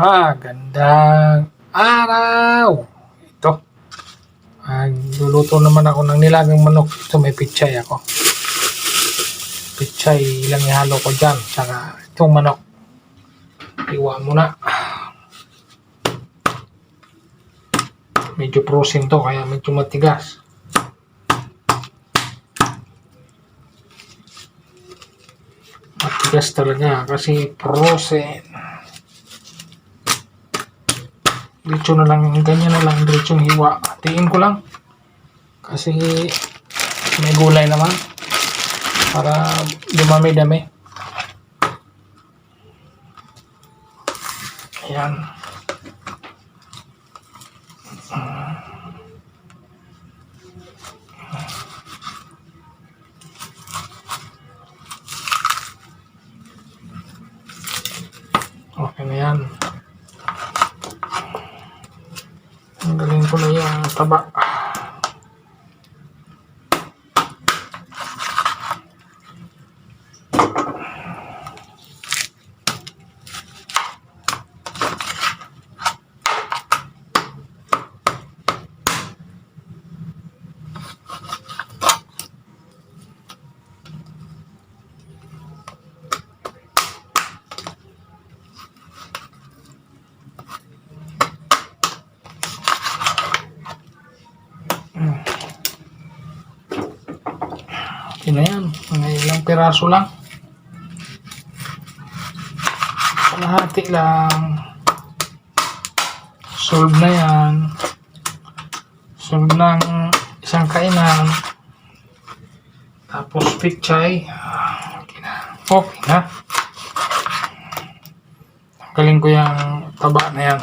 Magandang araw! Ito. Magluluto naman ako ng nilagang manok. Ito may pichay ako. Pichay lang ihalo ko dyan. Saka itong manok. Iwa mo na. Medyo frozen to kaya medyo matigas. Matigas talaga kasi frozen. Diretso na lang, ganyan na lang, diretsong hiwa. Tiin ko lang. Kasi may gulay naman. Para dumami-dami. Ayan. Okay na yan. Tanggalin ko na yung taba. Okay na yan. Mga ilang piraso lang. Kalahati lang. Solve na yan. Solve ng isang kainan. Tapos pichay. Okay na. Okay na. Tanggalin ko yung taba na yan.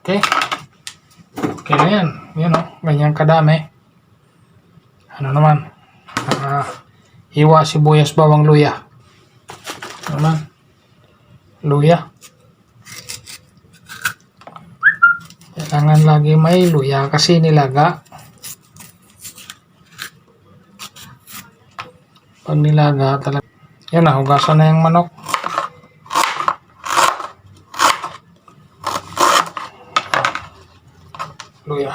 Okay. Okay na yan. Yan o. Ganyan kadami. Ano naman. Ah, hiwa sibuyas bawang luya. Ano naman. Luya. Kailangan lagi may luya kasi nilaga. Pag nilaga talaga. Yan na, hugasan na yung manok. Luya.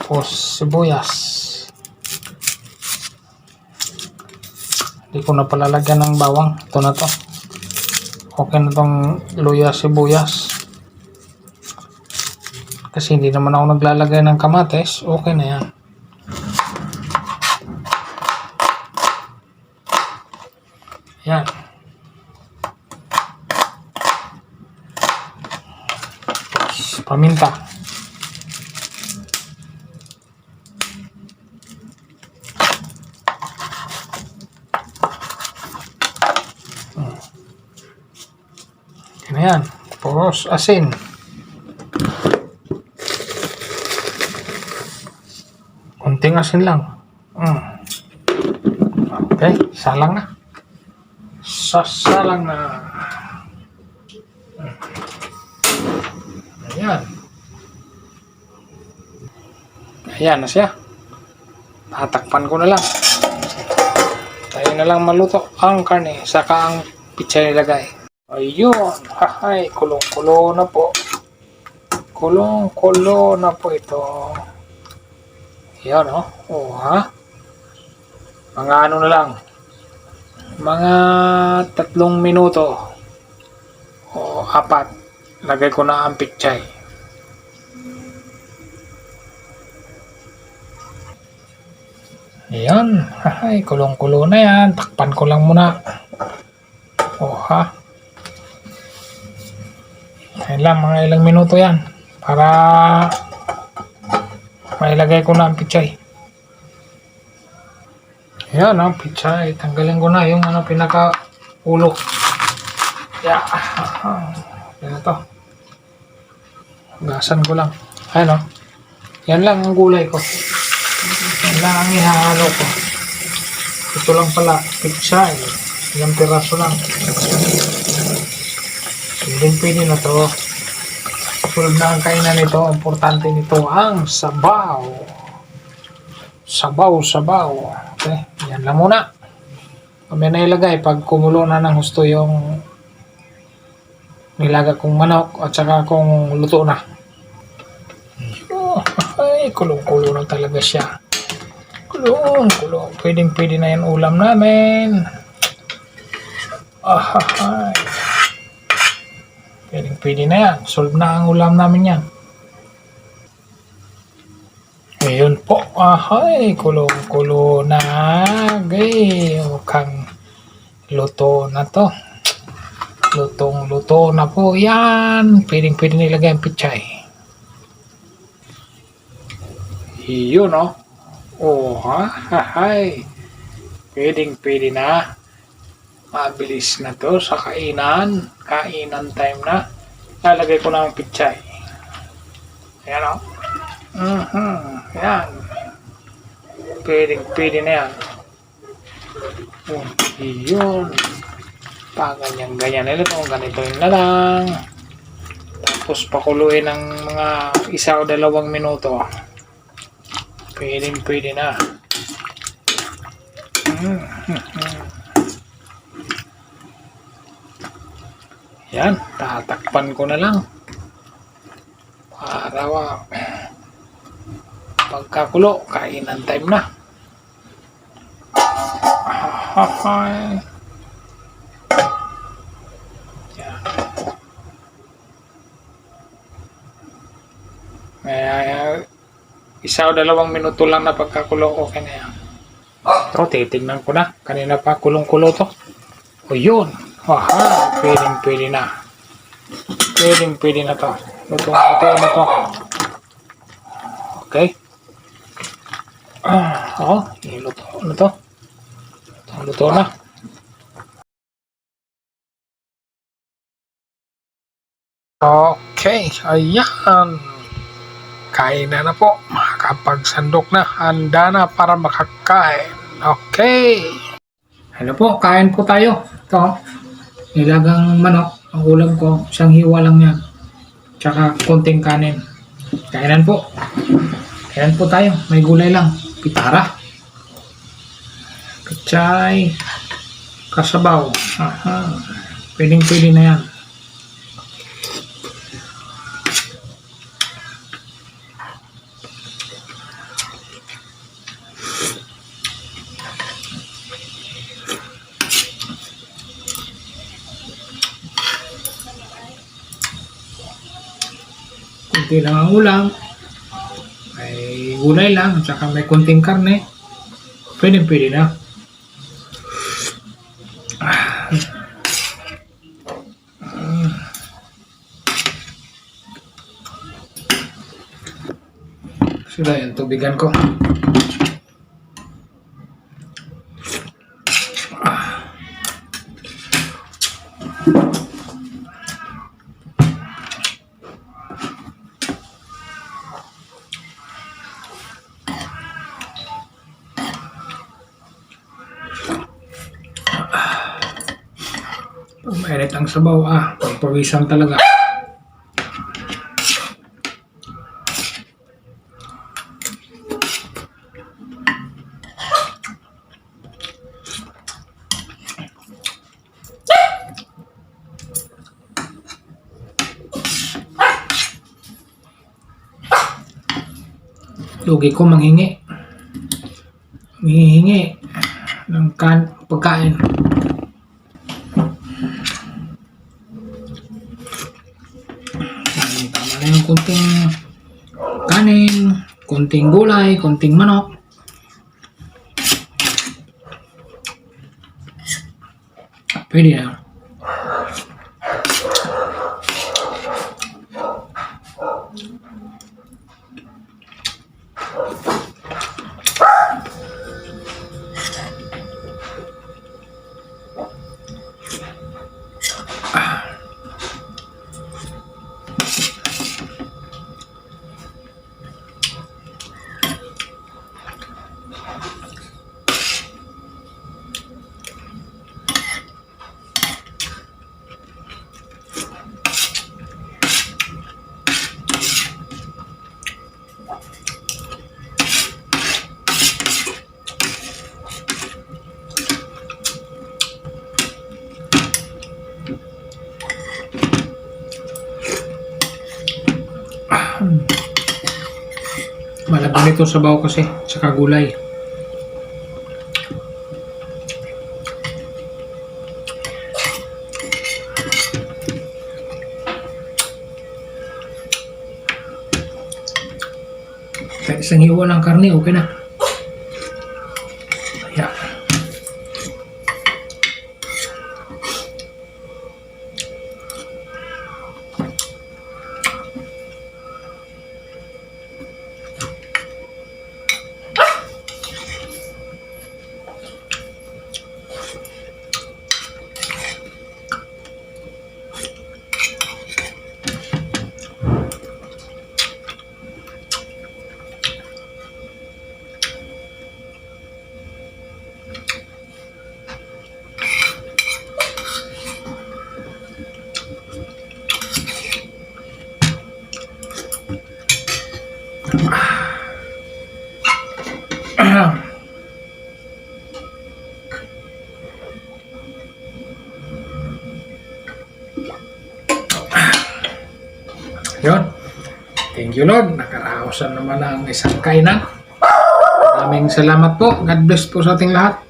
Tapos sibuyas. Hindi ko na palalagyan ng bawang. Ito na to. Okay na tong luya sibuyas. Kasi hindi naman ako naglalagay ng kamates okay na yan. Yan. Paminta Yan na yan. Tapos asin. Kunting asin lang. Mm. Okay, salang na. Sasalang na. Mm. Ayan. Ayan na siya. Tatakpan ko na lang. Tayo na lang maluto ang karne. Saka ang pizza nilagay. Ayun, hahay, kulong-kulo na po. Kulong-kulo na po ito. Yan, oh. Oh, ha? Mga ano na lang. Mga tatlong minuto. O apat. Lagay ko na ang pichay. Ayan, hahay, kulong-kulo na yan. Takpan ko lang muna. Oh, ha? Ayun lang, mga ilang minuto yan. Para mailagay ko na ang pichay. Ayan ang pichay. Tanggalin ko na yung ano, pinaka ulo. Yeah. Yan to. Gasan ko lang. Ayan o. Yan lang ang gulay ko. Yan lang ang ihahalo ko. Ito lang pala, eh. Ilang piraso lang. Hindi pwede na to. Tulad na kainan nito, importante nito ang sabaw. Sabaw, sabaw. Okay, yan lang muna. Kami na ilagay pag kumulo na ng husto yung nilaga kong manok at saka kung luto na. Oh, ay, kulong-kulo na talaga siya. Kulong, kulong. Pwedeng pwede na yan ulam namin. Ah, ay. Pwedeng pwede na yan. Solve na ang ulam namin yan. Ngayon po, ahay, kulong-kulo na. Gay, mukhang luto na to. Lutong-luto na po yan. Pwedeng pwede nilagay ang pichay. Yun, no? Oh, ha? Hahay. Pwedeng pwede na. Mabilis na to sa kainan. Kainan time na. Lalagay ko na ang pichay. Ayan, no? Mhm. Yan. Pwedeng pwede na yan. Oh, yun. Pa ganyan ganyan nila to. Ganito yun na lang. Tapos pakuluin ng mga isa o dalawang minuto. Pwedeng pwede na. Mhm. Yan. Tatakpan ko na lang. Para wa pagkakulo, kainan time na. Ahahay. Yan. Kaya, isa o dalawang minuto lang na pagkakulo, okay na yan. Ito, titignan ko na. Kanina pa kulong-kulo to. O yun. Aha, pwedeng pwede na. Pwedeng pwede na to. Luto luto na to. Okay. Ah, oh, iluto na to. Luto, luto na. Okay, ayan. Kain na na po. Makapagsandok na. Handa na para makakain. Okay. Hello po, kain po tayo. Ito, nilagang manok. Ang ulam ko, isang hiwa lang yan. Tsaka konting kanin. Kainan po. Kainan po tayo. May gulay lang. Pitara. Pichay. Kasabaw. Aha. Pwedeng pwede na yan. Kunti lang ang ulam. May gulay lang. At saka may kunting karne. Pwede pwede na. Ah. Mm. Sila yung tubigan ko. Mainit ang sabaw, ah, pagpawisan talaga. Lugi ko manghingi. Manghihingi ng kan pagkain. Ay, tama na yung kunting kanin, kunting gulay, kunting manok. Pwede na. Malaban ito sa baw kasi, tsaka gulay. Kahit isang hiwa ng karne, okay na. Yeah. Yun. Thank you Lord. Nakaraosan naman ang isang kainan. Maraming salamat po. God bless po sa ating lahat.